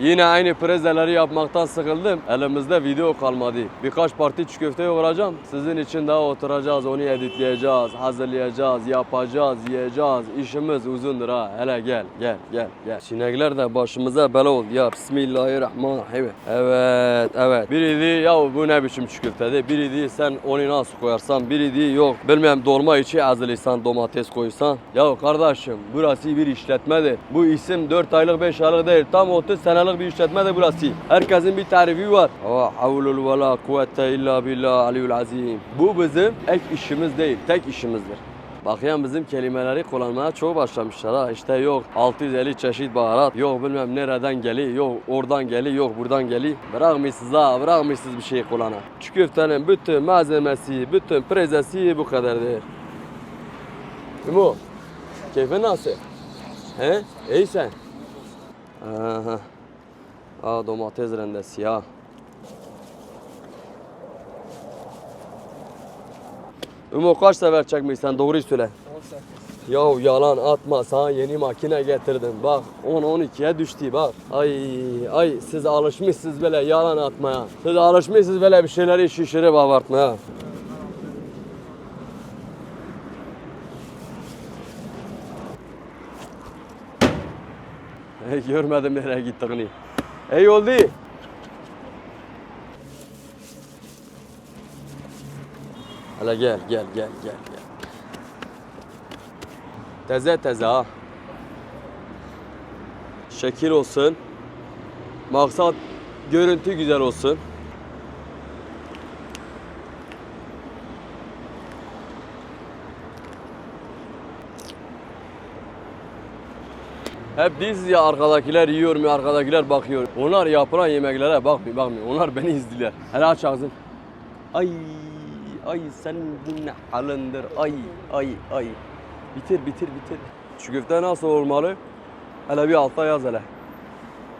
Yine aynı prezeleri yapmaktan sıkıldım. Elimizde video kalmadı. Birkaç parti çiğ köfte yoğuracağım. Sizin için daha oturacağız, onu editleyeceğiz, hazırlayacağız, yapacağız, yiyeceğiz. İşimiz uzundur ha. Hele gel, gel, gel, gel. Sinekler de başımıza bela oldu ya. Bismillahirrahmanirrahim. Evet, evet. Biri dedi ya bu ne biçim çiğ köftedir. Biri dedi sen onu nasıl koyarsan. Biri dedi yok bilmem dolma içi hazırlaysan domates koysan. Ya kardeşim burası bir işletmedir. Bu isim 4 aylık 5 aylık değil. Tam 30 senelik bir işletmedir burası. Herkesin bir tarifi var. Ha havlul ve la kuvvete illa billah aliyul azim. Bu bizim ek işimiz değil. Tek işimizdir. Bakıyan bizim kelimeleri kullanmaya çok başlamışlar ha. İşte yok 650 çeşit baharat, yok bilmem nereden geliyor, yok oradan geliyor, yok buradan geliyor. Bırakmışsınız ha, bırakmışsınız bir şey kullana. Çiğ köftenin bütün malzemesi, bütün prezesi bu kadardır. İmo, keyfin nasıl? He? İyi sen? Aha. Aa domates rendesi ya. Ümo kaç sefer çekmişsen doğruyu söyle. Ya yalan atma sana yeni makine getirdim bak 10-12'ye düştü bak. Ay ay siz alışmışsınız böyle yalan atmaya. Siz alışmışsınız böyle bir şeyleri şişirip abartmaya. Görmedim nereye gittiğini. Ey oldu. Hele gel gel gel gel gel. Teze teze ha. Şekil olsun. Maksat görüntü güzel olsun. Hep değilsiz ya arkadakiler yiyor mu arkadakiler bakıyor. Onlar yapılan yemeklere bakmıyor bakmıyor. Onlar beni izliyorlar. Hele aç ağzın. Ay ay senin bu ne halindir ay ay ay. Bitir bitir bitir. Şu köfte nasıl olmalı? Hele bir altta yaz hele.